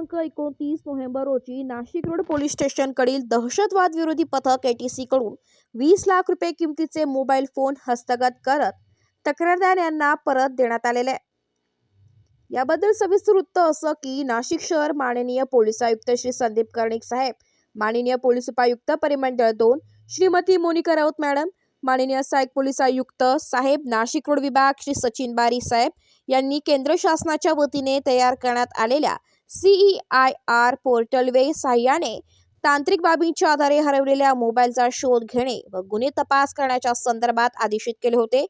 दिनांक एकोणतीस नोव्हेंबर रोजी नाशिक रोड पोलीस स्टेशनकडील दहशतवाद विरोधी पथक एटीसी कडून वीस लाख रुपये किमतीचे मोबाईल फोन हस्तगत करत तक्रारदार यांना परत देण्यात आलेले आहे. याबद्दल सविस्तर वृत्त असं की नाशिक शहर माननीय पोलीस आयुक्त श्री संदीप कर्णिक साहेब माननीय पोलीस उपायुक्त परिमंडळ दोन श्रीमती मोनिका राऊत मॅडम माननीय सहाय्यक पोलीस आयुक्त साहेब नाशिक रोड विभाग श्री सचिन बारी साहेब यांनी केंद्र शासनाच्या वतीने तयार करण्यात आलेल्या सीई आय आर पोर्टलवे साह्याने तांत्रिक बाबींच्या आधारे हरवलेल्या मोबाईलचा शोध घेणे व गुन्हे तपास करण्याच्या संदर्भात आदेशित केले होते.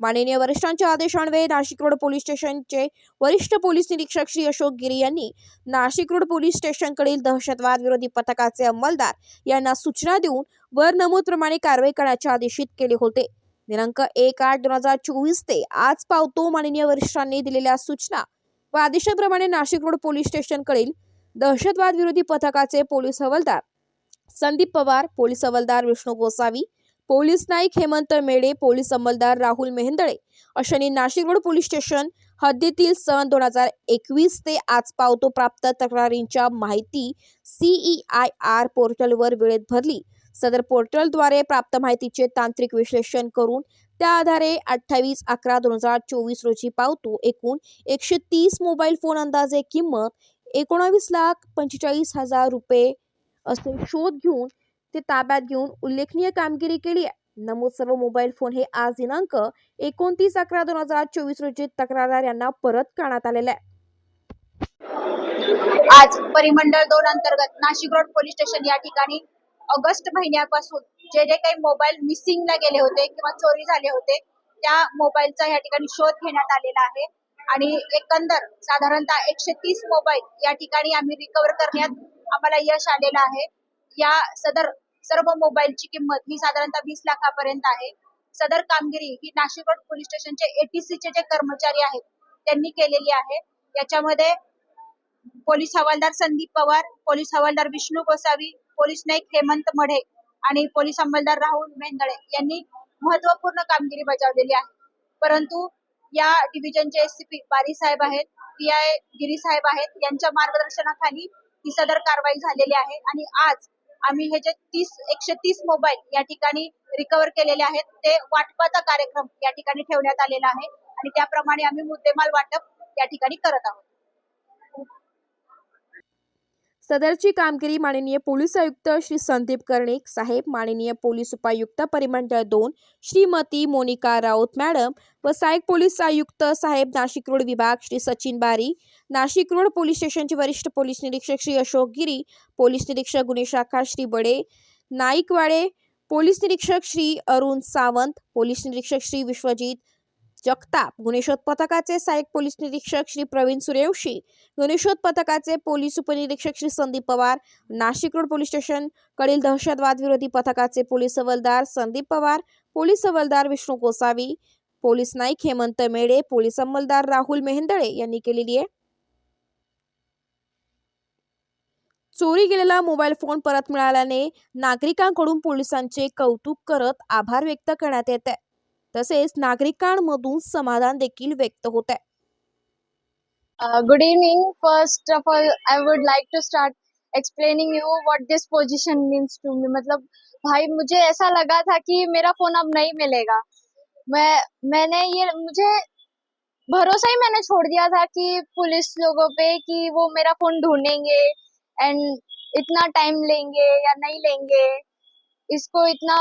माननीय वरिष्ठांच्या आदेशान्वये नाशिक रोड पोलीस स्टेशनचे वरिष्ठ पोलीस निरीक्षक श्री अशोक गिरी यांनी नाशिक रोड पोलीस स्टेशनकडील दहशतवाद विरोधी पथकाचे अंमलदार यांना सूचना देऊन वर नमूद प्रमाणे कारवाई करण्याचे आदेशित केले होते. दिनांक एक आठ दोन हजार चोवीस ते आज पावतो माननीय वरिष्ठांनी दिलेल्या सूचना व आदेशाप्रमाणे नाशिक रोड पोलीस स्टेशनकडील दहशतवाद विरोधी पथकाचे पोलीस हवालदार संदीप पवार पोलीस हवालदार विष्णू गोसावी पोलीस नाईक हेमंत मेडे पोलीस अंमलदार राहुल मेहेंदळे अशांनी नाशिक रोड पोलीस स्टेशन हद्दीतील सन दोन हजार एकवीस ते आज पावतो प्राप्त तक्रारींच्या माहिती सीई आय आर पोर्टलवर वेळेत भरली. सदर पोर्टलद्वारे प्राप्त माहितीचे तांत्रिक विश्लेषण करून त्या आधारे अठ्ठावीस अकरा दोन हजार चोवीस रोजी पावतो एकूण एकशे तीस मोबाईल फोन अंदाजे किंमत एकोणावीस लाख पंचेचाळीस हजार रुपये असे शोध घेऊन ते ताब्यात घेऊन उल्लेखनीय कामगिरी केली आहे. नमूद सर्व मोबाईल फोन हे आज दिनांक एकोणतीस अकरा दोन हजार चोवीस रोजी तक्रारदार यांना परत करण्यात आलेले आहे. आज परिमंडळ दोन अंतर्गत नाशिक रोड पोलीस स्टेशन या ठिकाणी ऑगस्ट महिन्यापासून जे जे काही मोबाईल मिसिंगला गेले होते किंवा चोरी झाले होते त्या मोबाईलचा या ठिकाणी शोध घेण्यात आलेला आहे. आणि एकंदर साधारणतः एकशे तीस मोबाईल या ठिकाणी आम्ही रिकवर करण्यात आम्हाला यश आलेलं आहे. या सदर सर्व मोबाईलची किंमत ही साधारणतः वीस लाखापर्यंत आहे. सदर कामगिरी ही नाशिक रोड पोलीस स्टेशनचे एटीसीचे जे कर्मचारी आहेत त्यांनी केलेली आहे. याच्यामध्ये पोलीस हवालदार संदीप पवार पोलीस हवालदार विष्णू गोसावी पोलीस नाईक हेमंत मढे आणि पोलीस अंमलदार राहुल मेंदळे यांनी महत्त्वपूर्ण कामगिरी बजावलेली आहे. परंतु या डिव्हिजनचे एसीपी बारी साहेब आहेत पी आय गिरी साहेब आहेत यांच्या मार्गदर्शनाखाली ही सदर कारवाई झालेली आहे आणि आज आम्ही हे जे तीस एकशे तीस मोबाईल या ठिकाणी रिकव्हर केलेले आहेत ते वाटपाचा कार्यक्रम या ठिकाणी ठेवण्यात आलेला आहे आणि त्याप्रमाणे आम्ही मुद्देमाल वाटप या ठिकाणी करत आहोत. सदरची कामगिरी माननीय पोलीस आयुक्त श्री संदीप कर्णिक साहेब माननीय पोलीस उपायुक्त परिमंडळ दोन श्रीमती मोनिका राऊत मॅडम व सहाय्यक पोलीस आयुक्त साहेब नाशिक रोड विभाग श्री सचिन बारी नाशिक रोड पोलीस स्टेशनचे वरिष्ठ पोलीस निरीक्षक श्री अशोक गिरी पोलीस निरीक्षक गुन्हे शाखा श्री बडे नाईकवाडे पोलीस निरीक्षक श्री अरुण सावंत पोलीस निरीक्षक श्री विश्वजित जगताप. गणेशोत पथकाचे सहाय्यक पोलीस निरीक्षक श्री प्रवीण सूर्यवंशी गणेशोत पथकाचे पोलीस उपनिरीक्षक Shri Sandeep Pawar Nashik road police station कडील दहशतवाद विरोधी पथकाचे पोलीस हवालदार संदीप पवार पोलीस हवालदार विष्णू गोसावी पोलीस नाईक हेमंत मेडे पोलीस अंमलदार राहुल मेहेंदळे यांनी केलेली आहे. चोरी गेलेला मोबाईल फोन परत मिळाल्याने नागरिकांकडून पोलिसांचे कौतुक करत आभार व्यक्त करण्यात येत आहे. तसेच नागरिकांमधून समाधान देखील व्यक्त होत आहे. Good evening first of all I would like to start explaining you you this position means to मतलब भाई मुझे ऐसा लगा था कि मेरा फोन अब नहीं मिलेगा। मैं मैंने ये मुझे भरोसा ही मैंने छोड़ दिया था कि पुलिस लोगों पे कि वो मेरा फोन ढूंढेंगे एंड इतना टाइम लेंगे या नहीं लेंगे। इसको इतना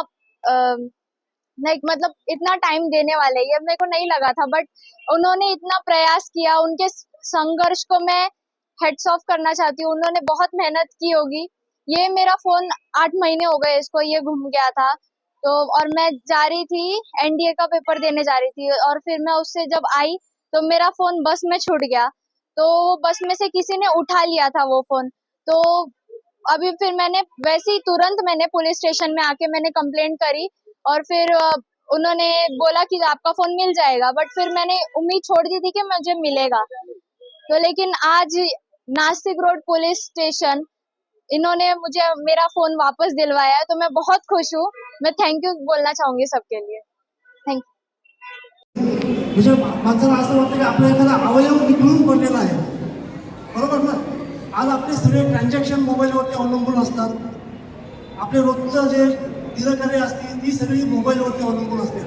लाइक मतलब इतना टाइम देने वाले ये मेरे को नहीं लगा था बट उन्होंने इतना प्रयास किया, उनके संघर्ष को मैं हेड्स ऑफ़ करना चाहती हूँ। उन्होंने बहुत मेहनत की होगी। ये मेरा फ़ोन आठ महीने हो गए इसको, ये घूम गया था। तो और मैं जा रही थी एनडीए का पेपर देने जा रही थी, और फिर मैं उससे जब आई तो मेरा फ़ोन बस में छूट गया। तो बस में से किसी ने उठा लिया था वो फ़ोन तो अभी फिर मैंने, वैसे ही तुरंत मैंने पुलिस स्टेशन में आके मैंने कंप्लेंट करी और फिर उन्होंने बोला कि आपका फ़ोन मिल जाएगा बट फिर मैंने उम्मीद छोड़ दी थी कि मुझे मिलेगा। तो लेकिन आज नासिक रोड पुलिस स्टेशन, इन्होंने मुझे, मेरा फ़ोन वापस दिलवाया तो मैं बहुत खुश हूँ। मैं थैंक यू बोलना चाहूँगी सबके लिए। थैंक म्हणजे माणसाला असं वाटतं की आपला एखादा अवयव निखळून पडलेला आहे बरोबर अवलंबून असतात आपले रोजचं जे दिनकरे असतील ती सगळी मोबाईलवरती अवलंबून असते.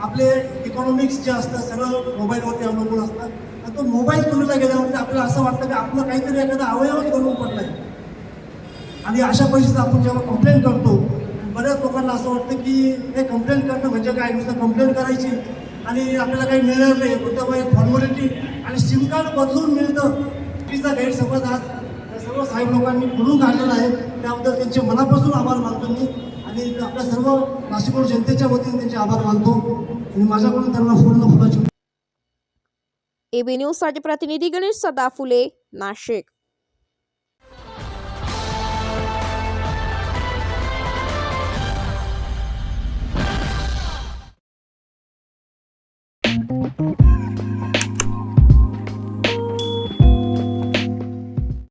आपले इकॉनॉमिक्स जे असतं सगळं मोबाईलवरती अवलंबून असतं. आणि तो मोबाईल चोरीला गेल्यावरती आपल्याला असं वाटतं की आपलं काहीतरी एखादा अवयवच बनवून पडलाय. आणि अशा परिस्थितीत आपण जेव्हा कंप्लेंट करतो बऱ्याच लोकांना असं वाटतं की हे कंप्लेंट करणं म्हणजे काय? नुसतं कंप्लेंट करायची. आणि आपल्याला काही मिळणार नाही. फक्त एक फॉर्मॅलिटी आणि सिम कार्ड बदलून मिळतं. तिचा गैरसमज आज सर्व साहेब लोकांनी खुलून काढलेला आहे. त्याबद्दल त्यांचे मनापासून आभार मानतो मी. आणि आपल्या सर्व नाशिक जनतेच्या वतीने त्यांचे आभार मानतो आणि माझ्याकडून त्यांना पूर्ण फुलाची एबी न्यूजसाठी प्रतिनिधी गणेश सदा फुले नाशिक.